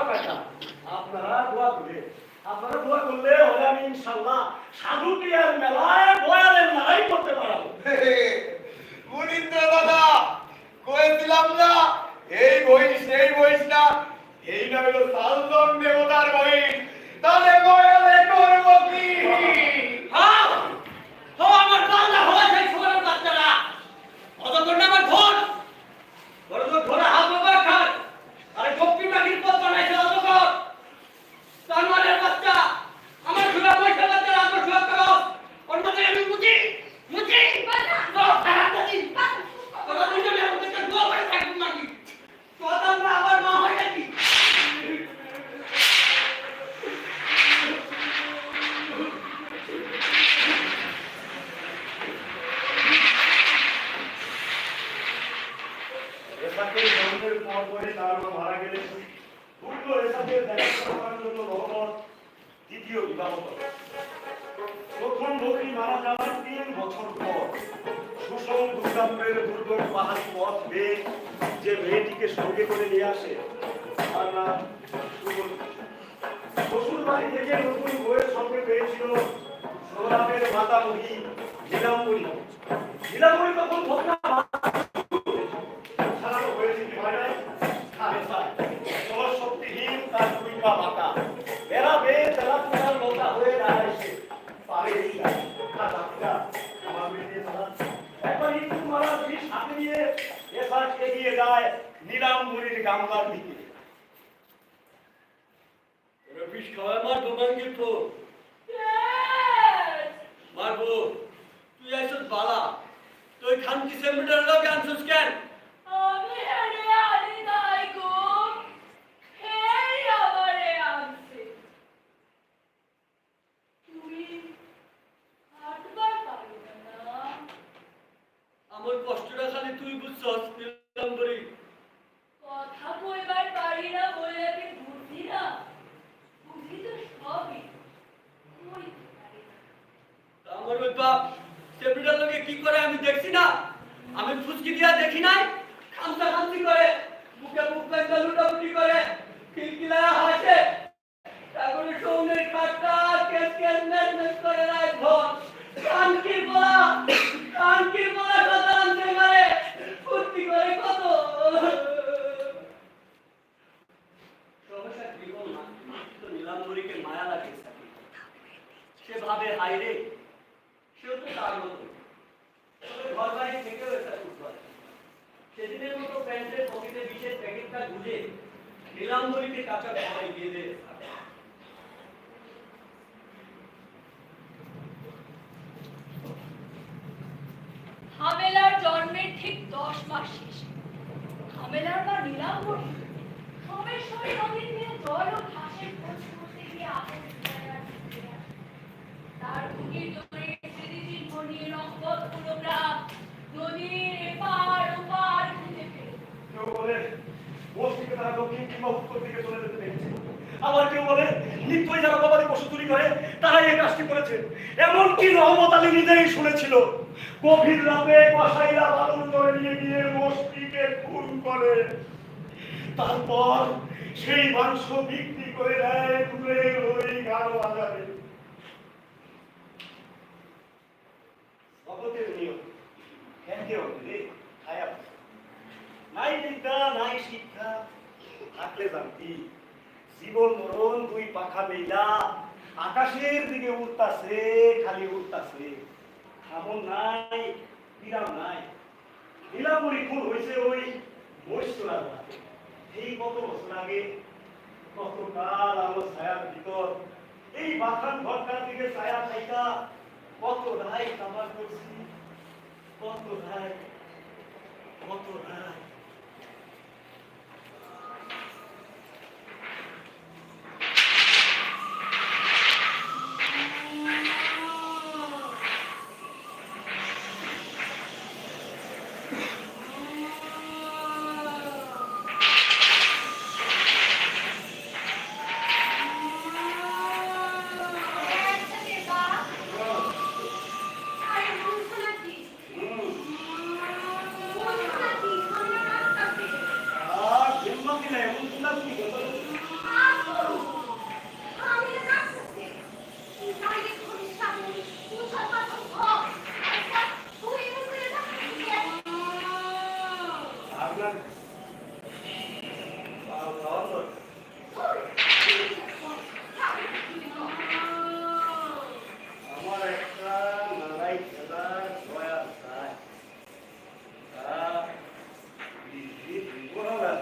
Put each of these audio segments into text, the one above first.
আমার টাকা আপনারা দোয়া করে আপনারা দোয়া করলে হলে আমি না এই বহিস এই বহিস না। এই নামে তো সালদম দেবতার বহিস তাহলে দুর্গা মাতা করে আমি দেখছি না, আমি ফুচকি দিয়া দেখি নাই খামসা খামসি করে, মুখে মুখ পেঁচা লুটাপুটি করে খিলখিলা হাসে। তারপরে সৌমের কাটা কেস কেস মেস মেস করে রায় ঘর কানকি বলা কানকি বলা কথা আনতে পারে ফুর্তি করে কত? নীলাম্বরীকে মায়া লাগে সে ভাবে হাইরে সে তো তার মতো। ঘর থেকেও একটা সুখ আছে সেদিনের মতো প্যান্টের পকেটে বিশেষ প্যাকেটটা গুজে নীলাম্বরীকে কাঁচা খাওয়াই দিয়ে। হামেলার জন্মের ঠিক দশ মাস শেষে। হামেলার মা নীলাম্বরী খোঁজ করতে গিয়ে আসে। তার বুকের আবার কেউ বলে, নিত্যই যারা গবাদি পশু চুরি করে, তারাই এই কাজটি করেছে। এমনকি রহমত আলী নিজেই শুনেছিল, গভীর রাতে কসাইরা বাদল করে নিয়ে গিয়ে মস্তিকে খুন করে। তারপর সেই মাংস বিক্রি করে দেয় দূরের ওই গাঢ় বাজারে। কেউ রে খায়া নাই বিদ্যা নাই শিক্ষা। থাকলে জানতি। জীবন মরণ, দুই পাখা মেলা। আকাশের দিকে উঠতাছে খালি উঠতাছে থামন নাই, বিরাম নাই। নীলামণি খুন হয়েছে ওই মৈশুরার এই কত বছর আগে কত কাল আমার ছায়ার ভিতর। এই বাথান ঘরটার দিকে ছায়া খাইতা কত রায় কামার করছি। কত রায় কত রায় একটা দেবা আর বলছো নাকি বলছো নাকি সামনে রাস্তাতে আর জন্মাতি না এমন চিন্তা তুমি করতে আসো আমি রাস্তাতে গাড়ি পুলিশ সামনে উঠা পাতো ঘর একটা তুই মুখে রাখতে আপনার আর খাওয়ার দরকার। আমার একটা নারাই খেলার দয়া চাই তা দিদি দিব না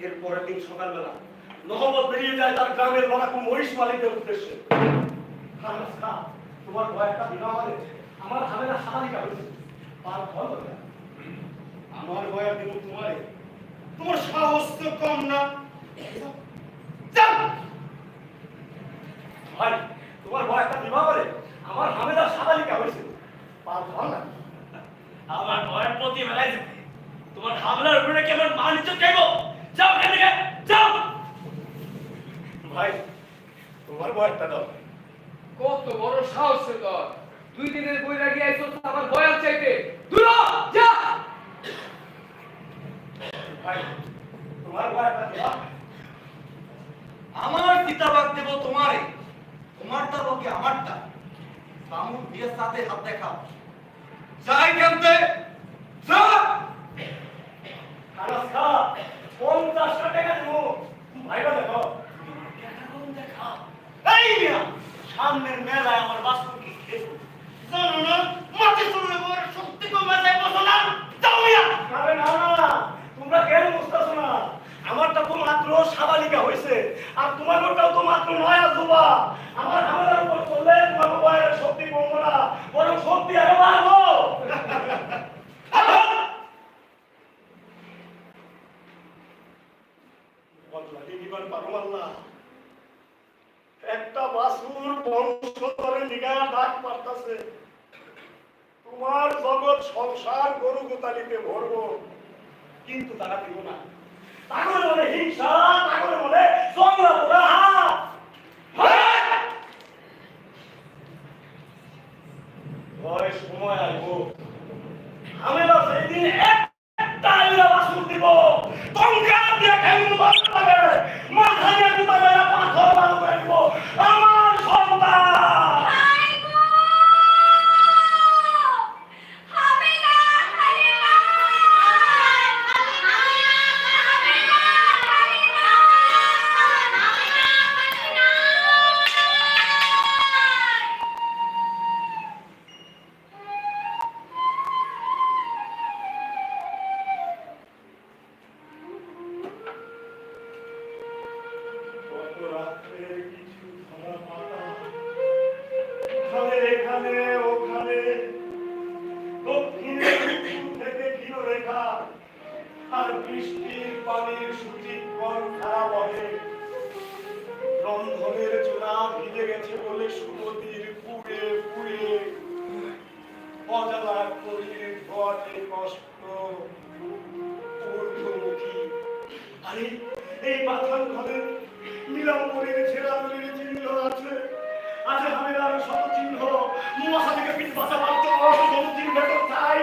এর পরের সকালবেলা। নহবত বেরিয়ে যায় তার গ্রামের লড়াকু মহিষ মালিকদের উদ্দেশ্যে। তোমার কয়েকটা বিনা মানে আমার হামেলা সাদালিকা হয়েছে পার ফল আমার বয়া দিব তোমারে। তোমার সাহস তো কম না। ভাই, তোমার বয় একটা বিবাহ করে আমার হামেলা সাদালিকা হয়েছে পার ফল না। আমার ভয়ের প্রতি বেলায় তোমার হামলার উপরে কি আমার মান ইজ্জত যাইব যাও যাও ভাই তোমার বয়টা দাও। কত বড় সাহস তোর। দুই দিনের বই বৈরাগী আইছো আমার বয়াল চাইতে। দূর যা! ভাই তোমার বয়টা দাও। আমার চিতাবাগ দেব তোমারে তোমারটা বকে আমারটা? বামুন বিয়ের সাথে হাত দেখা যাই কেমতে যা! খালাস খা পঞ্চাশটা টাকা দেবো। ভাইবা দেখো আমার বাস্তবকে খেলো জানো না মাটি তুললে বড় শক্তি কমে যায়, বসো না। যাও মিয়া। আরে না না তোমরা কেন বুঝতেছো না? আমারটা তো মাত্র সাবালিকা হয়েছে, আর তোমাদেরটাও তো মাত্র নয়া যুবা। আমার আমাদের উপর চললে তোমার বয়ের শক্তি কমবো না, বরং শক্তি আরও বাড়বো। তোমার জগৎ সংসার গরু গোতালিতে ভরব। কিন্তু তারা দিব না। তাহলে বলে হিংসা তাহলে বলে জংলা পোড়া ঘরে মিলাও করে গেছে রাজনীতির চিহ্ন আছে আছে আচ্ছা, হামেরার শত চিহ্ন মুয়াসা থেকে পিঠ বাসা পাচ্ছ চিহ্ন কোথায়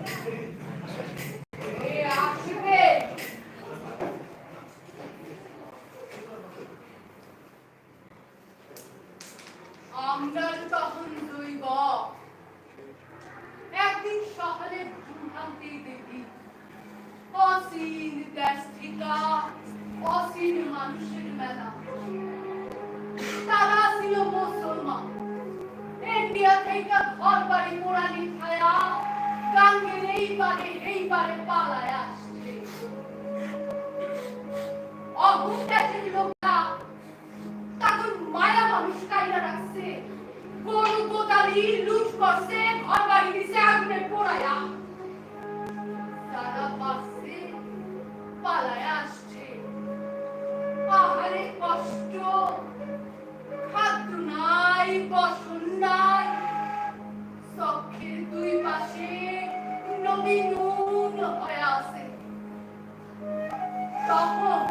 থেকে ঘর বাড়ি মোড়ানি খায়া গাঙ্গের এই পারে এই পারে পালায় আসছে। মানুষ রাখছে। গরু তারা পালায় আসছে। কষ্ট নাই নাই। চক্ষের দুই পাশে নদী নুন হয়ে আছে। তখন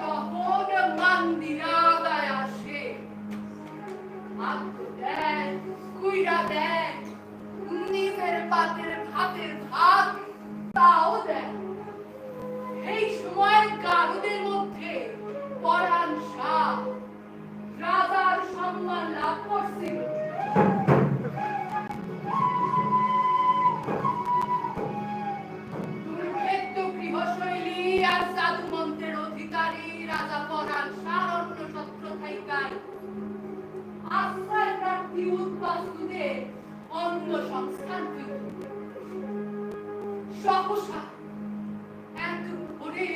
তখন মন্দিরা গায়ে আসে। আগ্য দেন, কুইরা দেন, নিজের পাতের ভাতের ভাত তাও দেন। এই সময় গারুদের মধ্যে পরাণ শাহ রাজার সম্মান লাভ করছিল। আশ্রয় প্রার্থী উদ্বাস্তুদের অন্য সংস্থান সহসা এক ভোরে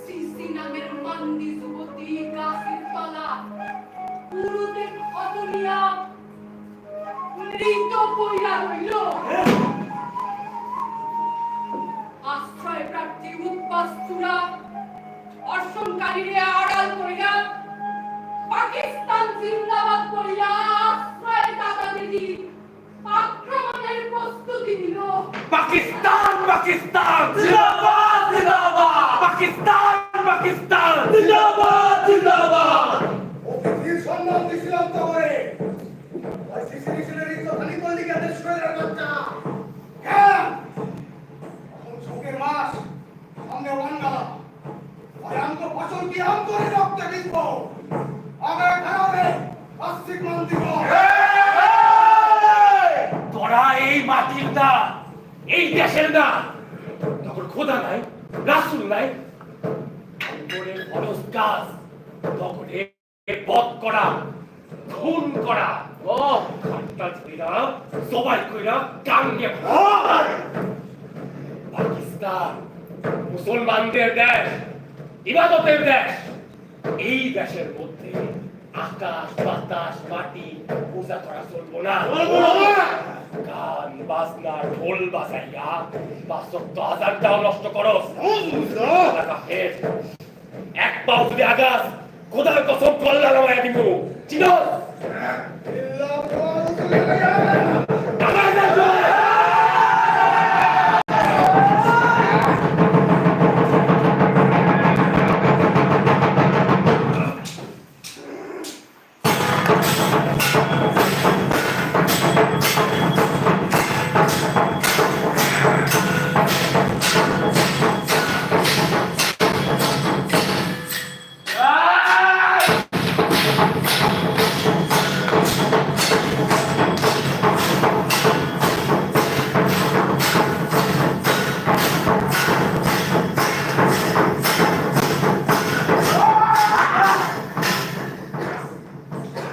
সিসি নামের মন্দি যুবতী গাছের তলা পুরুদের অতনিয়া মৃত পইয়া রইল। আশ্রয় প্রার্থী উদ্বাস্তুরা অর্শনকারীরে আড়াল করিয়া পাকিস্তান জিন্দাবাদ করিয়া আশ্রয় দাদাদেরই আক্রমণের প্রস্তুতি নিল। পাকিস্তান পাকিস্তান জিন্দাবাদ জিন্দাবাদ। পাকিস্তান পাকিস্তান জিন্দাবাদ জিন্দাবাদ। অতিথির সম্মান দিছিলাম তো করে ওই মিশনের বাচ্চা এখন শোকের মাস সামনে আর ফসল কি আম করে রক্ত দিব তোরা এই মাটির না এই দেশের না তখন খোদা নাই, রাসুল নাই। তখন বধ করা, খুন করা। সবাই কইরা কাঙ্গে ভর পাকিস্তান, মুসলমানদের দেশ, ইবাদতের দেশ, এই দেশের মধ্যে আকাশ বাতাস মাটি পূজা করা চলবো না। গান বাজনা ঢোল বাজাইয়া বাস্তব আজানটাও নষ্ট করো। এক পাও যদি আগাস খোদার কসম কল্লা নামায় দিব। চিনো? আলাইহি